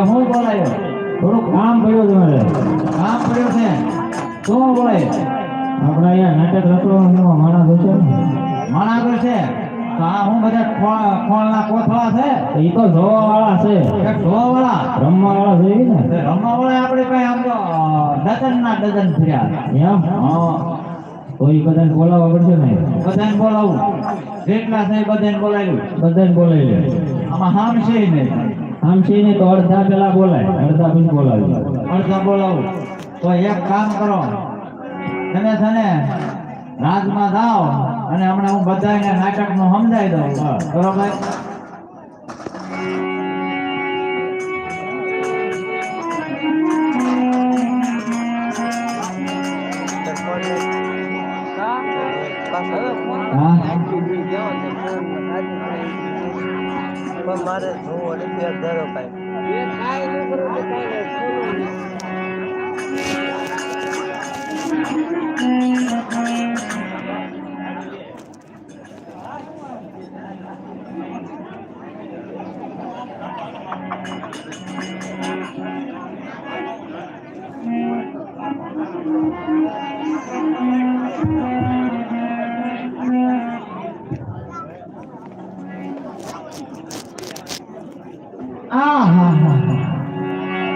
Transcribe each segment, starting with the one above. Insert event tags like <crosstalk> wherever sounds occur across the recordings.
કે હું બોલાયો? થોડુંક કામ કર્યું તમારે કામ પડ્યું છે? શું બોલાય? આપણે અહીંયા નાટક રચવાનું માણસ ને. માણાગર છે? આ હું બધા ખોળ, ખોળના કોથળા છે? એ તો જોવા વાળા છે. કે ઢોવાળા રમવા વાળા છે ને. રમવા વાળા આપણે કઈ આમ તો ડઝન ના એમ? હા. તો બધાને બોલાવવા પડશે ને. બધાને બોલાવું. જેટલા છે બધાને બોલાવ્યું. બધાને બોલાવી લે. આમાં છે નહીં આમ છે તો અડધા પેલા બોલાય, અડધા પછી બોલાવી અડધા બોલાવું. તો એક કામ કરો. તમે છે ને રાજમાં જાઓ અને હમણાં હું બધાને નાટકનું સમજાવી દઉં. બરોબર?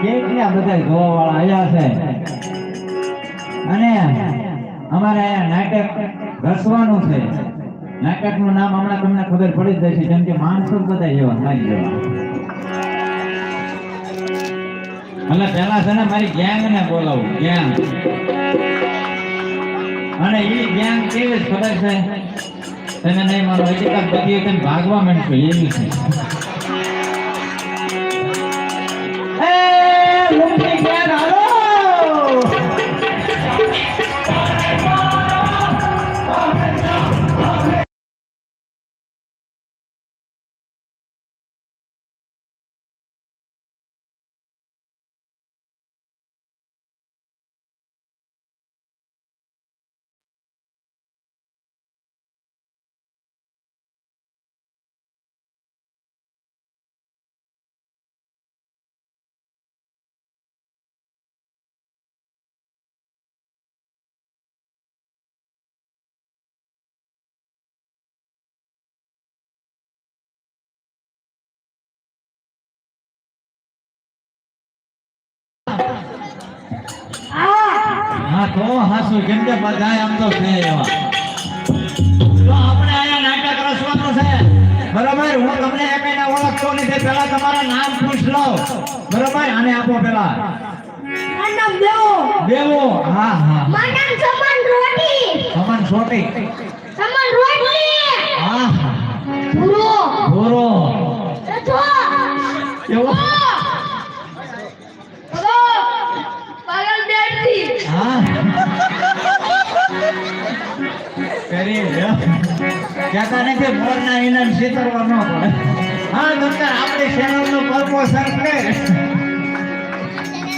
કેટલા બધા જોવા વાળા આવ્યા છે. અને અમારે અહીંયા નાટક રસવાનું છે. નાટકનું નામ હમણાં તમને ખબર પડી જ જશે જેમ કે માણસો બધા જેવા મારી જેવા. એટલે પેલા છે ને મારી ગેંગ ને બોલાવું ગેંગ અને એ ગેંગ કેવી ખબર છે? તમે નહીં મારો એટલે બધી ભાગવા માંડશો, એવી છે. હા તો હાસુ કેમ કે બધાય આમ તો છે એવા. તો આપણે આયા નાટક રસવાનું છે બરાબર? હું તમને એકઈને ઓળખતો નથી. પહેલા તમારા નામ પૂછ લો. બરાબર? આને આપો પહેલા. નામ દેવો. દેવો? હા હા. મારું નામ સમન રોટી. સમન છોટી સમન રોટી. હા હા. ભૂરો. ભૂરો. રથો કેવો? પાગલ બેઠી હા. કરી. કહેતા નથી મોરના ઈંડાને છેતરવા ન પડે. હા નમસ્કાર આપણે ચેનલનું પ્રમોશન કરે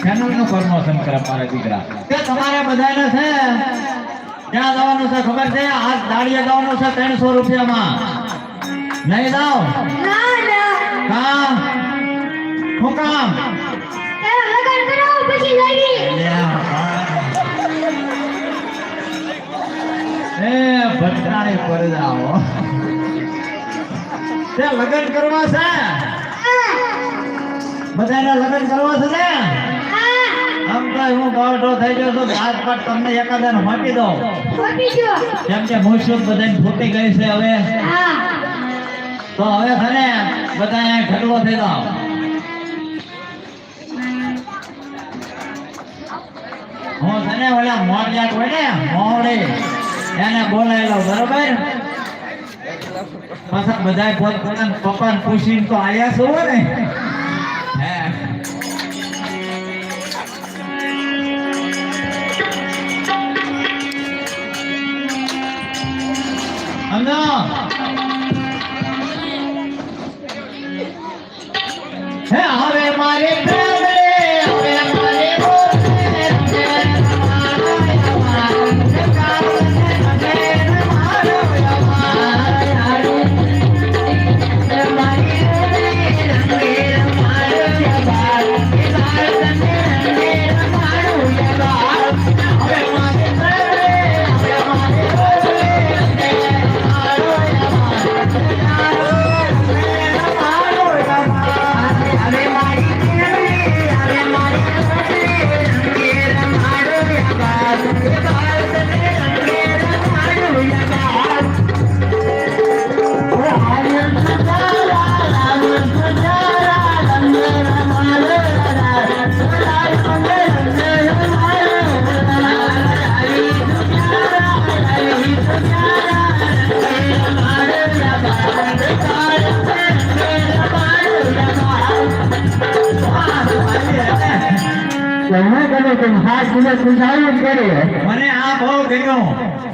ચેનલનું પ્રમોશન કરે મારા દીકરા. તે તમારે બધાને છે ક્યાં જવાનું છે ખબર છે? આજ દાડિયા જવાનું છે ત્રણસો રૂપિયામાં. નહીં ના હા શું કામ પછી લઈ એ ભટકાણી પરજાઓ તે લગ્ન કરવા છે? બધાને લગ્ન કરવા છે ને? આમ તો હું બાવટો થઈ ગયો છું રાજપાટ તમને એકાદાને માપી દો કેમ કે મુસુદ બધાને ફૂટી ગઈ છે હવે. તો હવે છે બધા ઢગલો થઈ જાઓ. હું છે ને ઓલા મોડિયાટ હોય ને મોડી એને બોલાયેલો બરોબર? પાછા બધા પોત પોતાના પપ્પાને પૂછીને તો આયા છો ને? હે. સમજો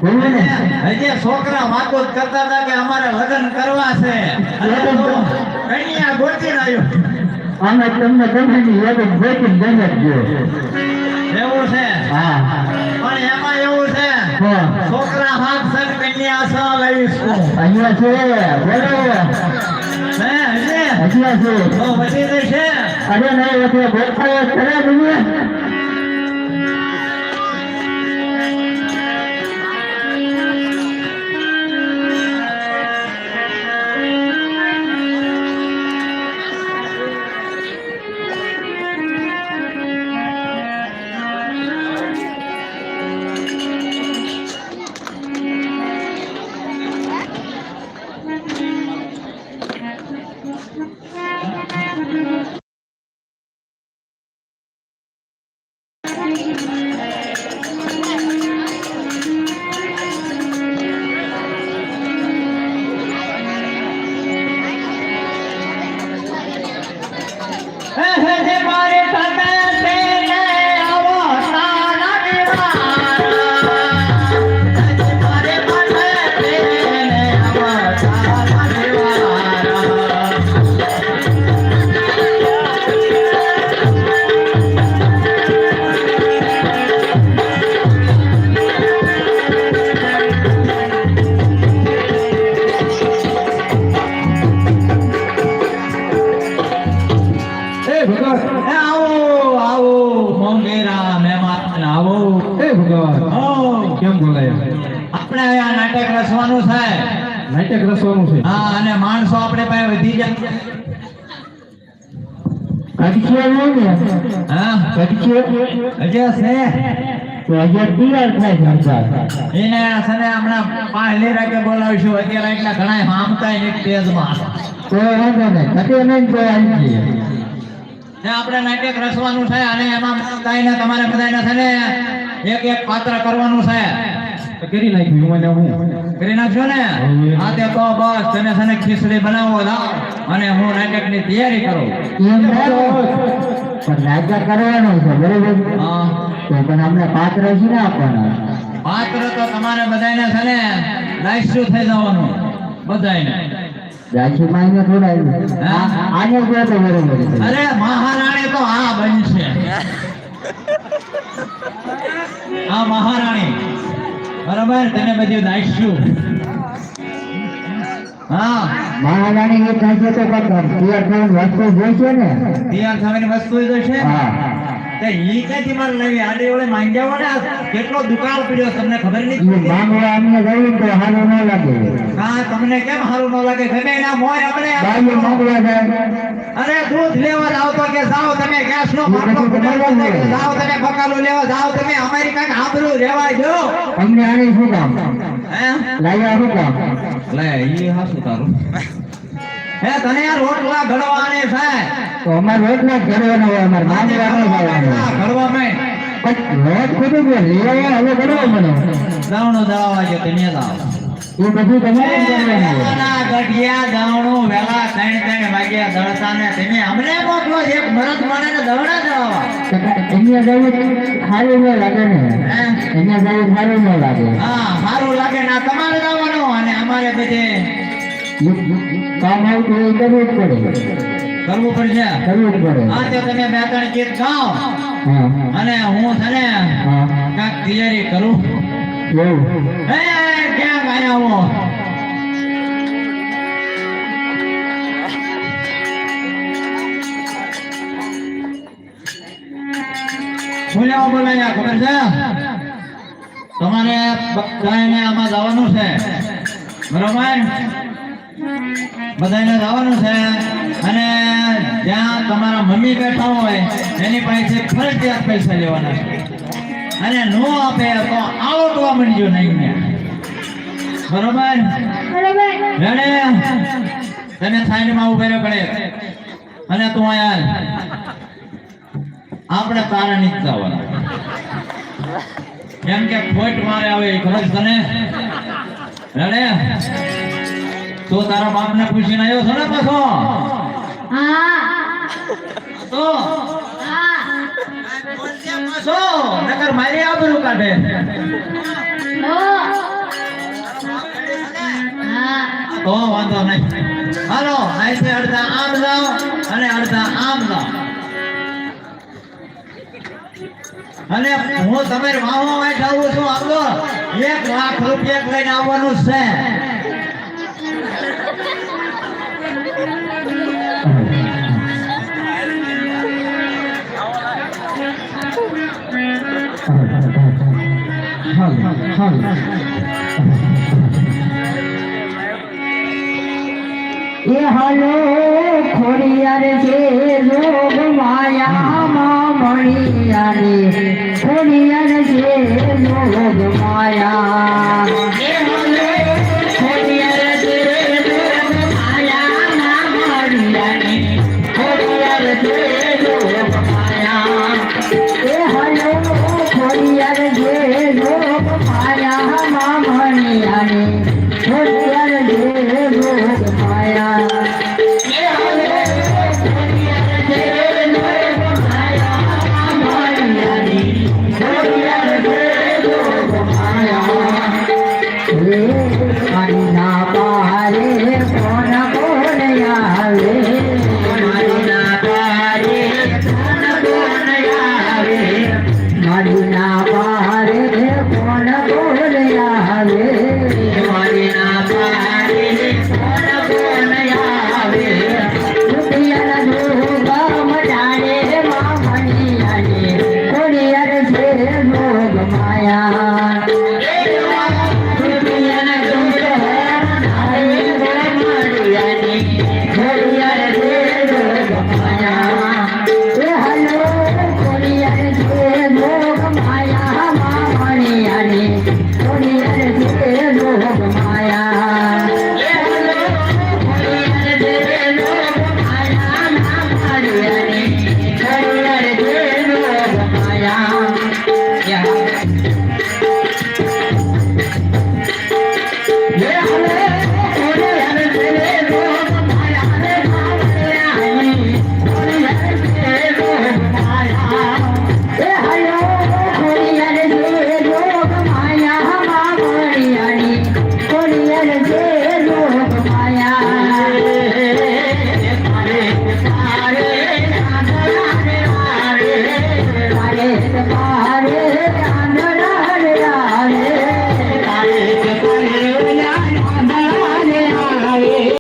હજી છોકરા વાતો જ કરતા હતા કે અમારે લગ્ન કરવા છે. કન્યા ગોતી રહ્યો. અમે તમને ગમે ની યાદ ગોતી ગમે ગયો. એવું છે? હા. પણ એમાં એવું છે છોકરા હાથ સર કન્યા સ લઈશ અહીંયા છે બોલો હે હજી? અહીંયા છે. તો પછી છે? અરે નહીં એટલે ગોઠાયો ખરા દુનિયા તો થાય એને છે ને હમણાં પાંચ લીરા બોલાવીશું. અત્યારે એટલા ઘણા હામતા તેજમાં. તો વાંધો નહીં. કટે નહીં તો આવી જઈએ ને આપણે નાટક રચવાનું છે અને એમાં બધાને તમારે બધાને છે ને એક એક પાત્ર કરવાનું છે. તો કરી નાખ્યું મને હું. કરી નાખ્યો ને? હા તે તો બસ તને સને ને ખીચડી બનાવો લાવો. અને હું નાટકની તૈયારી કરું. એમ પણ રાજા કરવાનો છે બરોબર? હા. તો પણ અમને પાત્ર છે ને આપવાના. પાત્ર તો તમારે બધાને છે ને થઈ જવાનું બધાને રાશિ માઈને થોડા હા? આને જો તો બરોબર અરે મહારાણી તો આ બનશે. <laughs> આ મહારાણી. બરાબર? તને બધું દાઈશું હા. મહારાણી એ છે તો પણ તૈયાર થવાની વસ્તુ જોઈશે ને? તૈયાર થવાની વસ્તુ જોઈશે? હા. તે ઈ ક્યાંથી મારે લેવી? આડે ઓળે માંગ્યા વડે ને કેટલો દુકાળ પડ્યો તમને ખબર નહીં? માંગવા અમને ગયું તો સારું ન લાગે. હા તમને કેમ સારું ન લાગે? ગમે ના મોય આપણે બાયું માંગવા જાય. અરે દૂધ લેવા જાવ તો કે જાવ તમે ગેસ નો ફૂટાડવો છે તમે બકાલો લેવા જાઓ તમે અમેરિકા કે આબરૂ રહેવા જો અમને આની શું કામ? હે? લાવ્યા શું કામ? લે ઈ હાસુ તારું. હે તને રોટલા ઘડવાને છે. તો અમારે રોટલા જ હોય અમારે માંગવા ન જવાનું ઘડવા મેં. પણ રોજ ખોટું કે લેવા હવે કરવા મને દાવણો દાવા છે તમે દાવ એ બધું તમારે કરવાનું ગઢિયા દાવણું વેલા ત્રણ ત્રણ વાગ્યા દળતા ને તમે અમને મોકલો એક મરદ ને દવડા જવા અહીંયા જવું સારું ન લાગે ને. અહીંયા જવું સારું ન લાગે. હા સારું લાગે ના તમારે જવાનું અને અમારે બધે કામ આવતું હોય એ કરવું જ પડે. કરવું પડશે. કરવું જ પડે. હા તો તમે બે ત્રણ ગીત ગાઓ. અને હું તને ને તૈયારી કરું. એવું. હે ક્યાં ગાયા હું શું બોલાયા ખબર છે? તમારે બધાને આમાં જવાનું છે. બરોબર? બધાને જવાનું છે. અને જ્યાં તમારા મમ્મી બેઠા હોય, એની પાસે ફરજિયાત પૈસા લેવાના છે. અને નો આપે તો આવડવા માંડજો નહીં બરોબર? બરોબર તને સાઈડમાં ઉભે પડે. અને તું અહીંયા આપણે તારા નીકળતા હોય કેમ કે ખોટ મારે આવે ખરેખ તને. રેડે? તું તારા બાપને પૂછીને આવ્યો છો ને પાછો? હા. તો? હા શું નકર મારી આબરૂ કાઢે. તો વાંધો નહીં. હાલો અહીંથી અડધા આમ લાવ અને અડધા આમ લાવ અને હું તમે વાહો આવું છું આવતો એક લાખ રૂપિયા લઈને આવવાનું છે. એ હલો ખોડિયાર છે રોગ માયામાં મણિયારી ખોડિયાર છે રોગ માયા ખોડિયાર છે મણિયારી ખોડિયાર